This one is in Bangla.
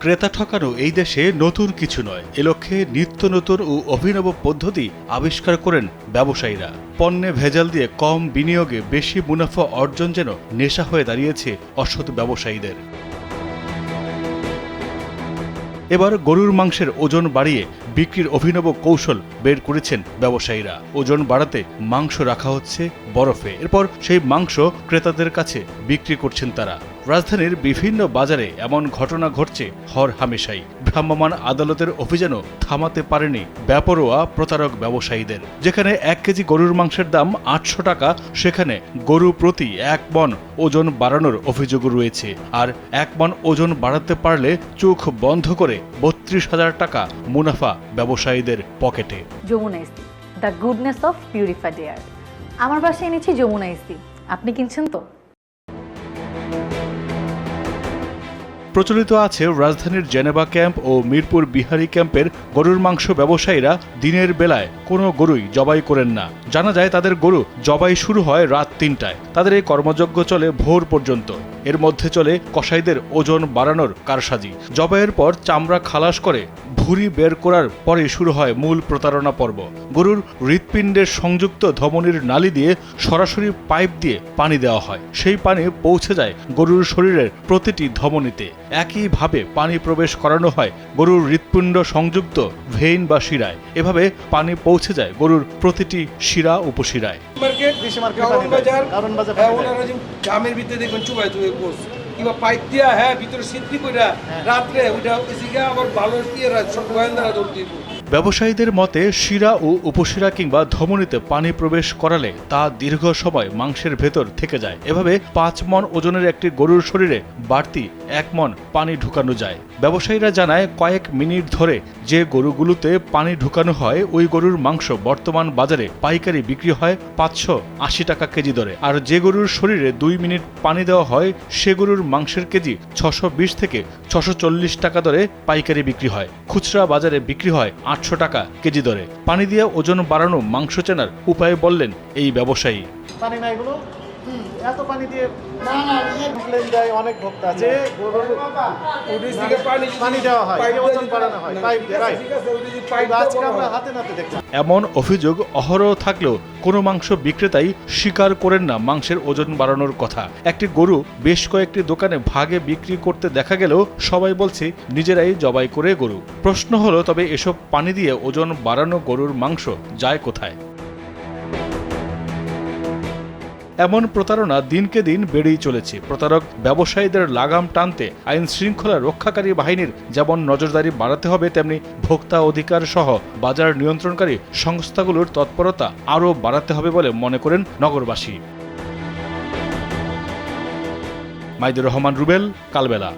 ক্রেতা ঠকানো এই দেশে নতুন কিছু নয়। এ লক্ষ্যে নিত্য নতুন ও অভিনব পদ্ধতি আবিষ্কার করেন ব্যবসায়ীরা। পণ্যে ভেজাল দিয়ে কম বিনিয়োগে বেশি মুনাফা অর্জন যেন নেশা হয়ে দাঁড়িয়েছে অসৎ ব্যবসায়ীদের। এবার গরুর মাংসের ওজন বাড়িয়ে বিক্রির অভিনব কৌশল বের করেছেন ব্যবসায়ীরা। ওজন বাড়াতে মাংস রাখা হচ্ছে বরফে। এরপর সেই মাংস ক্রেতাদের কাছে বিক্রি করছেন তারা। রাজধানীর বিভিন্ন বাজারে এমন ঘটনা ঘটছে হর হামেশাই। ভ্রাম্যমাণ আদালতের অভিযানও থামাতে পারেনি ব্যাপরোয়া প্রতারক ব্যবসায়ীদের। যেখানে এক কেজি গরুর মাংসের দাম আটশো টাকা, সেখানে গরু প্রতি এক মন ওজন বাড়ানোর অভিযোগ রয়েছে। আর এক মন ওজন বাড়াতে পারলে চোখ বন্ধ করে বত্রিশ হাজার টাকা মুনাফা ব্যবসায়ীদের পকেটে। Jamuna AC the goodness of purified air. আমার বাসায় এনেছি যমুনা ইসি আপনি কিনছেন তো? প্রচলিত আছে রাজধানীর জেনেভা ক্যাম্প ও মিরপুর বিহারি ক্যাম্পের গরুর মাংস ব্যবসায়ীরা দিনের বেলায় কোনো গরুই জবাই করেন না। জানা যায় তাদের গরু জবাই শুরু হয় রাত তিনটায়। তাদের এই কর্মযজ্ঞ চলে ভোর পর্যন্ত। এর মধ্যে চলে কসাইদের ওজন বাড়ানোর কারসাজি। জবাইয়ের পর চামড়া খালাস করে ভুঁড়ি বের করার পরে শুরু হয় মূল প্রতারণা পর্ব। গরুর হৃৎপিণ্ডের সংযুক্ত ধমনির নালি দিয়ে সরাসরি পাইপ দিয়ে পানি দেওয়া হয়। সেই পানি পৌঁছে যায় গরুর শরীরের প্রতিটি ধমনীতে। একইভাবে পানি প্রবেশ করানো হয় গরুর হৃৎপিণ্ড সংযুক্ত ভেইন বা শিরায়। এভাবে পানি পৌঁছে যায় গরুর প্রতিটি শিরা উপশিরায়। কিংবা পাইপ দিয়া হ্যাঁ ভিতরে সিদ্ধি কইরা রাত্রে ওইটা আবার ভালো দিয়ে সব গোয়েন্দারা দৌড় দিব। ব্যবসায়ীদের মতে, শিরা ও উপশিরা কিংবা ধমনীতে পানি প্রবেশ করালে তা দীর্ঘ সময় মাংসের ভেতর থেকে যায়। এভাবে পাঁচ মন ওজনের একটি গরুর শরীরে বাড়তি এক মন পানি ঢুকানো যায়। ব্যবসায়ীরা জানায়, কয়েক মিনিট ধরে যে গরুগুলোতে পানি ঢুকানো হয়, ওই গরুর মাংস বর্তমান বাজারে পাইকারি বিক্রি হয় পাঁচশো আশি টাকা কেজি দরে। আর যে গরুর শরীরে দুই মিনিট পানি দেওয়া হয়, সে গরুর মাংসের কেজি ছশো থেকে ছশো টাকা দরে পাইকারি বিক্রি হয়। খুচরা বাজারে বিক্রি হয় আটশো টাকা কেজি দরে। পানি দিয়ে ওজন বাড়ানো মাংস চেনার উপায় বললেন এই ব্যবসায়ী। এত পানি দিয়ে কমপ্লেন দেয় অনেক ভোক্তা আছে। দিকে পানি দেওয়া হয়, বাড়ানো হয়, পাইপ আজকে আমরা হাতে নাতে দেখলাম এমন অভিযোগ অহরহ থাকলেও কোনো মাংস বিক্রেতাই স্বীকার করেন না মাংসের ওজন বাড়ানোর কথা। একটি গরু বেশ কয়েকটি দোকানে ভাগে বিক্রি করতে দেখা গেলেও সবাই বলছে নিজেরাই জবাই করে গরু। প্রশ্ন হলো তবে এসব পানি দিয়ে ওজন বাড়ানো গরুর মাংস যায় কোথায়? এমন প্রতারণা দিনকে দিন বেড়েই চলেছে। প্রতারক ব্যবসায়ীদের লাগাম টানতে আইন শৃঙ্খলা রক্ষাকারী বাহিনীর যেমন নজরদারি বাড়াতে হবে, তেমনি ভোক্তা অধিকার সহ বাজার নিয়ন্ত্রণকারী সংস্থাগুলোর তৎপরতা আরও বাড়াতে হবে বলে মনে করেন নগরবাসী। মাইদুর রহমান, রুবেল, কালবেলা।